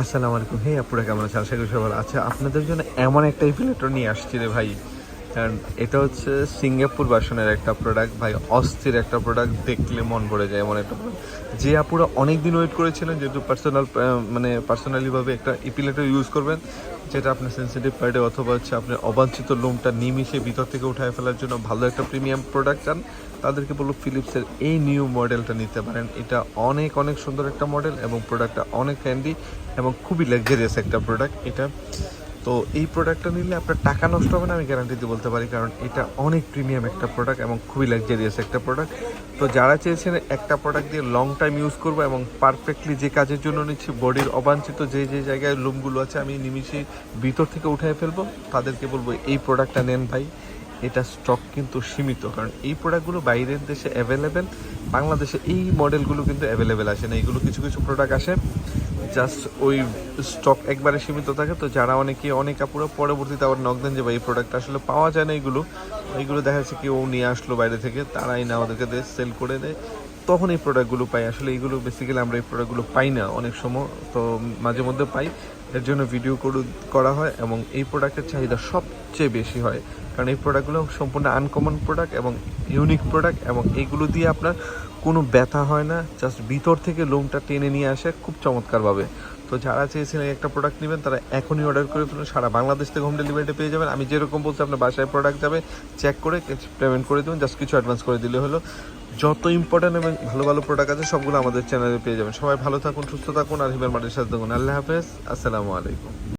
আসসালামু আলাইকুম। হে আপুরা, কেমন আছে আশা করি ভালো আছে আপনাদের জন্য এমন একটা ইফিলেটর নিয়ে আসছি রে ভাই। কারণ এটা হচ্ছে সিঙ্গাপুর ভার্সনের একটা প্রোডাক্ট ভাই, অস্থির একটা প্রোডাক্ট দেখলে মন ভরে যায়, এমন একটা product। যে আপুরা অনেক দিন ওয়েট করেছিলেন, যেহেতু পার্সোনাল মানে পার্সোনালিভাবে একটা ইপিলেটর ইউজ করবেন, যেটা আপনার সেন্সিটিভ পার্টে অথবা হচ্ছে আপনার অবাঞ্ছিত লোমটা নিমিশে ভিতর থেকে উঠায় ফেলার জন্য ভালো একটা প্রিমিয়াম প্রোডাক্ট চান। তাদেরকে বলব ফিলিপসের এই নিউ মডেলটা নিতে পারেন। এটা অনেক অনেক সুন্দর একটা মডেল এবং প্রোডাক্টটা অনেক হ্যান্ডি এবং খুবই লাক্সারিয়াস একটা প্রোডাক্ট এটা। তো এই প্রোডাক্টটা নিলে আপনার টাকা নষ্ট হবে না, আমি গ্যারান্টি দিয়ে বলতে পারি, কারণ এটা অনেক প্রিমিয়াম একটা প্রোডাক্ট এবং খুবই লাক্সারিয়াস একটা প্রোডাক্ট তো যারা চেয়েছেন একটা প্রোডাক্ট দিয়ে লং টাইম ইউজ করব এবং পারফেক্টলি যে কাজের জন্য নিচ্ছি বডির অবাঞ্ছিত যে যে জায়গায় লোমগুলো আছে, আমি নিমিশে ভিতর থেকে উঠায় ফেলব। তাদেরকে বলব এই প্রোডাক্টটা নেন ভাই। এটা স্টক কিন্তু সীমিত, কারণ এই প্রোডাক্টগুলো বাইরের দেশে অ্যাভেলেবেল বাংলাদেশে এই মডেলগুলো কিন্তু অ্যাভেলেবেল আসে না। এইগুলো কিছু কিছু প্রোডাক্ট আসে জাস্ট ওই স্টক একবারে সীমিত থাকে। তো যারা অনেকে, অনেক কাপড় পরবর্তীতে আবার নক দেন যে, ভাই, এই প্রোডাক্ট আসলে পাওয়া যায় না এইগুলো এইগুলো দেখা যাচ্ছে কেউ নিয়ে আসলো বাইরে থেকে, তারাই না ওদেরকে দিয়ে সেল করে দেয়। তখন এই প্রোডাক্টগুলো পাই আসলে এইগুলো বেসিক্যালি আমরা এই প্রোডাক্টগুলো পাই না অনেক সময়, তো মাঝে মধ্যে পাই। এর জন্য ভিডিও করা হয় এবং এই প্রোডাক্টের চাহিদা সবচেয়ে বেশি হয়। কারণ এই প্রোডাক্টগুলো সম্পূর্ণ আনকমন প্রোডাক্ট এবং ইউনিক প্রোডাক্ট এবং এইগুলো দিয়ে আপনার কোনো ব্যথা হয় না জাস্ট ভিতর থেকে লোমটা টেনে নিয়ে আসে খুব চমৎকারভাবে। তো যারা চেয়েছিলেন একটা প্রোডাক্ট নেবেন, তারা এখনই অর্ডার করে ফেলুন। সারা বাংলাদেশ থেকে হোম ডেলিভারিটা পেয়ে যাবেন। আমি যেরকম বলছি, আপনার বাসায় প্রোডাক্ট যাবে চেক করে পেমেন্ট করে দেবেন। জাস্ট কিছু অ্যাডভান্স করে দিলে হলো। যত ইম্পর্টেন্ট এবং ভালো ভালো প্রোডাক্ট আছে, সবগুলো আমাদের চ্যানেলে পেয়ে যাবেন। সবাই ভালো থাকুন, সুস্থ থাকুন, আর হিমের মাটির সাথে থাকুন। আল্লাহ হাফেজ। আসসালামু আলাইকুম।